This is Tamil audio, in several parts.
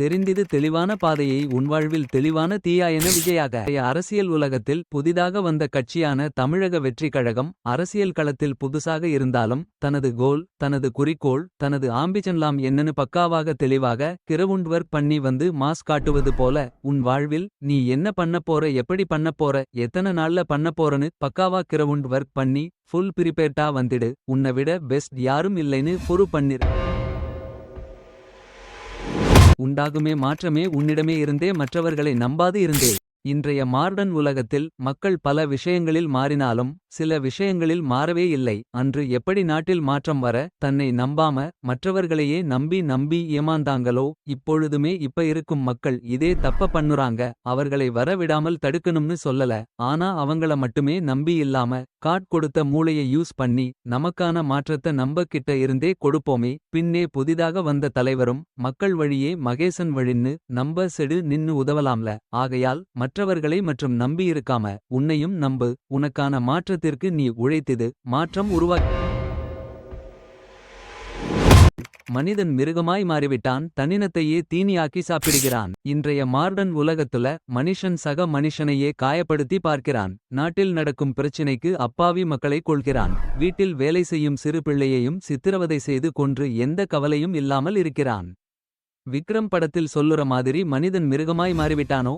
தெரிந்திது தெளிவான பாதையை உன் வாழ்வில் தெளிவான தீயாயன விஜயாக. அரசியல் உலகத்தில் புதிதாக வந்த கட்சியான தமிழக வெற்றி கழகம் அரசியல் களத்தில் புதுசாக இருந்தாலும் தனது கோல் தனது குறிக்கோள் தனது ஆம்பிஷன்லாம் என்னன்னு பக்காவாக தெளிவாக கிரவுண்ட் பண்ணி வந்து மாஸ் காட்டுவது போல உன் வாழ்வில் நீ என்ன பண்ண போற எப்படி பண்ண போற எத்தனை நாள்ல பண்ண போறன்னு பக்காவா கிரவுண்ட் ஒர்க் பண்ணி ஃபுல் ப்ரிப்பேர்ட்டா வந்துடு. உன்னை விட பெஸ்ட் யாரும் இல்லைன்னு பொறு பண்ணிரு உண்டாகுமே மாற்றமே உன்னிடமே இருந்தே மற்றவர்களை நம்பாது இருந்தே. இன்றைய மார்டன் உலகத்தில் மக்கள் பல விஷயங்களில் மாறினாலும் சில விஷயங்களில் மாறவே இல்லை. அன்று எப்படி நாட்டில் மாற்றம் வர தன்னை நம்பாம மற்றவர்களையே நம்பி நம்பி ஏமாந்தாங்களோ இப்பொழுதுமே இப்ப இருக்கும் மக்கள் இதே தப்ப பண்ணுறாங்க. அவர்களை வர விடாமல் தடுக்கணும்னு சொல்லல. ஆனா அவங்கள மட்டுமே நம்பி இல்லாம காட் கொடுத்த மூளையை யூஸ் பண்ணி நமக்கான மாற்றத்தை நம்ப கிட்ட இருந்தே கொடுப்போமே. பின்னே புதிதாக வந்த தலைவரும் மக்கள் வழியே மகேசன் வழின்னு நம்ப செடு நின்னு உதவலாம்ல. ஆகையால் மற்றவர்களை மற்றும் நம்பியிருக்காம உன்னையும் நம்பு உனக்கான மாற்றத்திற்கு நீ உழைத்தது மாற்றம் உருவா மனிதன் மிருகமாய் மாறிவிட்டான் தன்னினத்தையே தீனியாக்கி சாப்பிடுகிறான். இன்றைய மார்டன் உலகத்துல மனுஷன் சக மனுஷனையே காயப்படுத்தி பார்க்கிறான். நாட்டில் நடக்கும் பிரச்சினைக்கு அப்பாவி மக்களை கொள்கிறான் வீட்டில் வேலை செய்யும் சிறு பிள்ளையையும் சித்திரவதை செய்து கொன்று எந்த கவலையும் இல்லாமல் இருக்கிறான். விக்ரம் படத்தில் சொல்லுற மாதிரி மனிதன் மிருகமாய் மாறிவிட்டானோ?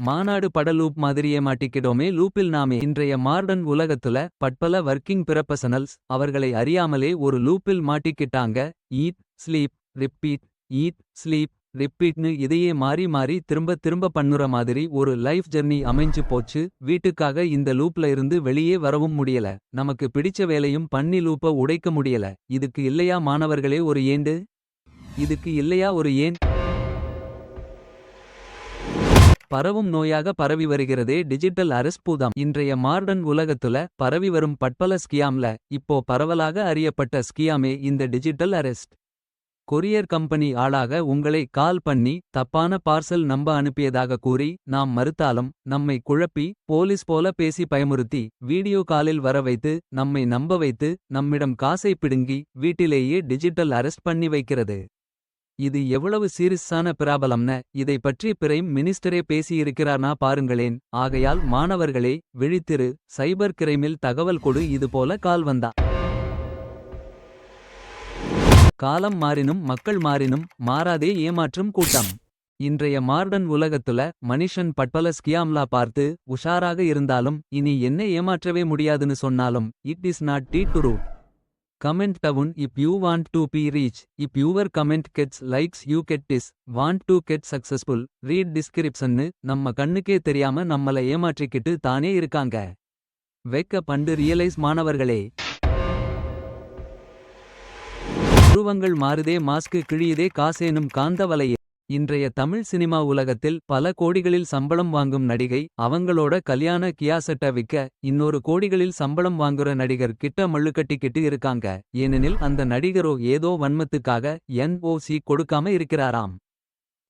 மாநாடு பட லூப் மாதிரியே மாட்டிக்கிடோமே லூப்பில் நாமே இன்றைய மார்டன் உலகத்துல பட்பல வர்க்கிங் பிரபசனல்ஸ் அவர்களை அறியாமலே ஒரு லூப்பில் மாட்டிக்கிட்டாங்க. Eat sleep repeat eat sleep ரிப்பீட்னு இதையே மாறி மாறி திரும்ப திரும்ப பண்ணுற மாதிரி ஒரு லைஃப் ஜெர்னி அமைஞ்சு போச்சு. வீட்டுக்காக இந்த லூப்ல இருந்து வெளியே வரவும் முடியல. நமக்கு பிடிச்ச வேலையும் பண்ணி லூப்ப உடைக்க முடியல. இதுக்கு இல்லையா மாணவர்களே ஒரு ஏண்டு? இதுக்கு இல்லையா ஒரு ஏன்? பரவும் நோயாக பரவி வருகிறதே டிஜிட்டல் அரஸ்பூதம் இன்றைய மார்டன் உலகத்துல பரவி வரும் பட்பல ஸ்கியாம்ல இப்போ பரவலாக அறியப்பட்ட ஸ்கியாமே இந்த டிஜிட்டல் அரெஸ்ட் கொரியர் கம்பெனி ஆளாக உங்களை கால் பண்ணி தப்பான பார்சல் நம்ப அனுப்பியதாக கூறி நாம் மறுத்தாலும் நம்மை குழப்பி போலீஸ் போல பேசி பயமுறுத்தி வீடியோ காலில் வர வைத்து நம்மை நம்ப வைத்து நம்மிடம் காசை பிடுங்கி வீட்டிலேயே டிஜிட்டல் அரெஸ்ட் பண்ணி வைக்கிறது. இது எவ்வளவு சீரியஸான பிராபலம்ன? இதை பற்றி பிரைம் மினிஸ்டரே பேசியிருக்கிறார்னா பாருங்களேன். ஆகையால் மாணவர்களே விழித்திரு. சைபர் கிரைமில் தகவல் கொடு. இது போல கால் வந்தா. காலம் மாறினும் மக்கள் மாறினும் மாறாதே ஏமாற்றும் கூட்டம். இன்றைய மார்டன் உலகத்துல மனுஷன் பட்பல ஸ்கியாம்லா பார்த்து உஷாராக இருந்தாலும் இனி என்ன ஏமாற்றவே முடியாதுன்னு சொன்னாலும் it is not the Comment down if you want to be rich. If your comment gets likes you get this. Want to get successful. Read description நம்ம கண்ணுக்கே தெரியாம நம்மள ஏமாற்றிக்கிட்டு தானே இருக்காங்க. வெக்க பண்டு ரியலைஸ் மாணவர்களே. உருவங்கள் மாறுதே மாஸ்க்கு கிழியுதே காசேனும் காந்த வலையே. இன்றைய தமிழ் சினிமா உலகத்தில் பல கோடிகளில் சம்பளம் வாங்கும் நடிகை அவங்களோட கல்யாண கியாசட்ட விக்க இன்னொரு கோடிகளில் சம்பளம் வாங்குற நடிகர் கிட்ட மள்ளுக்கட்டிக்கிட்டு இருக்காங்க. ஏனெனில் அந்த நடிகரோ ஏதோ வன்மத்துக்காக என்ஓசி கொடுக்காம இருக்கிறாராம்.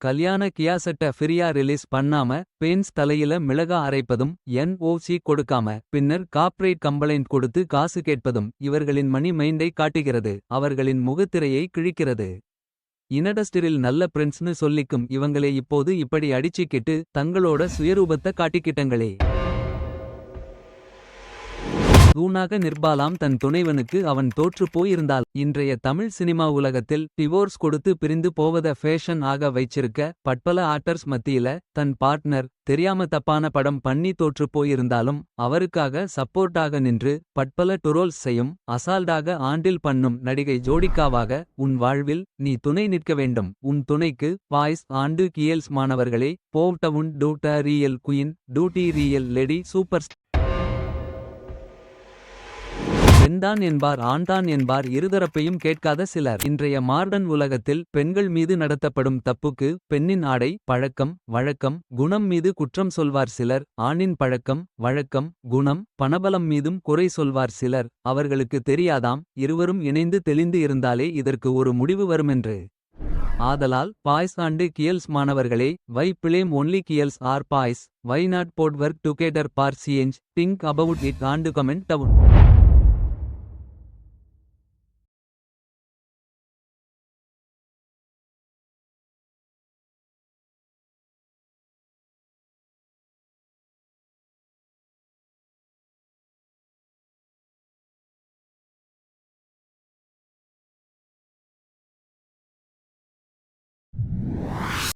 கல்யாண கியாசட்ட ஃபிரியா ரிலீஸ் பண்ணாம பென்ஸ் தலையில மிளகா அரைப்பதும் என்ஓசி கொடுக்காம பின்னர் கார்ப்பரேட் கம்ப்ளைண்ட் கொடுத்து காசு கேட்பதும் இவர்களின் மணி மைண்டை காட்டுகிறது. அவர்களின் முகத்திரையை கிழிக்கிறது. இனடஸ்டரில் நல்ல பிரின்ஸ்னு சொல்லிக்கும் இவங்களே இப்போது இப்படி அடிச்சுக்கிட்டு தங்களோட சுயரூபத்த காட்டிக்கிட்டங்களே. தூணாக நிற்பாலாம் தன் துணைவனுக்கு அவன் தோற்று போயிருந்தால். இன்றைய தமிழ் சினிமா உலகத்தில் டிவோர்ஸ் கொடுத்து பிரிந்து போவத ஃபேஷன் ஆக வைச்சிருக்க பட்பல ஆக்டர்ஸ் மத்தியில தன் பார்ட்னர் தெரியாம தப்பான படம் பண்ணி தோற்று போயிருந்தாலும் அவருக்காக சப்போர்ட்டாக நின்று பட்பல டுரோல்ஸ் செய்யும் அசால்டாக ஆண்டில் பண்ணும் நடிகை ஜோடிக்காவாக உன் வாழ்வில் நீ துணை நிற்க வேண்டும். உன் துணைக்கு வாய்ஸ் ஆண்டு கியல்ஸ் மாணவர்களே bow down to the real queen to the real lady super பெண்தான் என்பார் ஆண்தான் என்பார் இருதரப்பையும் கேட்காத சிலர். இன்றைய மார்டன் உலகத்தில் பெண்கள் மீது நடத்தப்படும் தப்புக்கு பெண்ணின் ஆடை பழக்கம் வழக்கம் குணம் மீது குற்றம் சொல்வார் சிலர் ஆணின் பழக்கம் வழக்கம் குணம் பணபலம் மீதும் குறை சொல்வார் சிலர். அவர்களுக்கு தெரியாதாம் இருவரும் இணைந்து தெளிந்து இருந்தாலே இதற்கு ஒரு முடிவு வருமென்று. ஆதலால் பாய்ஸ் ஆண்டு கியல்ஸ் மாணவர்களே why blame only girls or boys why not both work together for change think about it and comment down.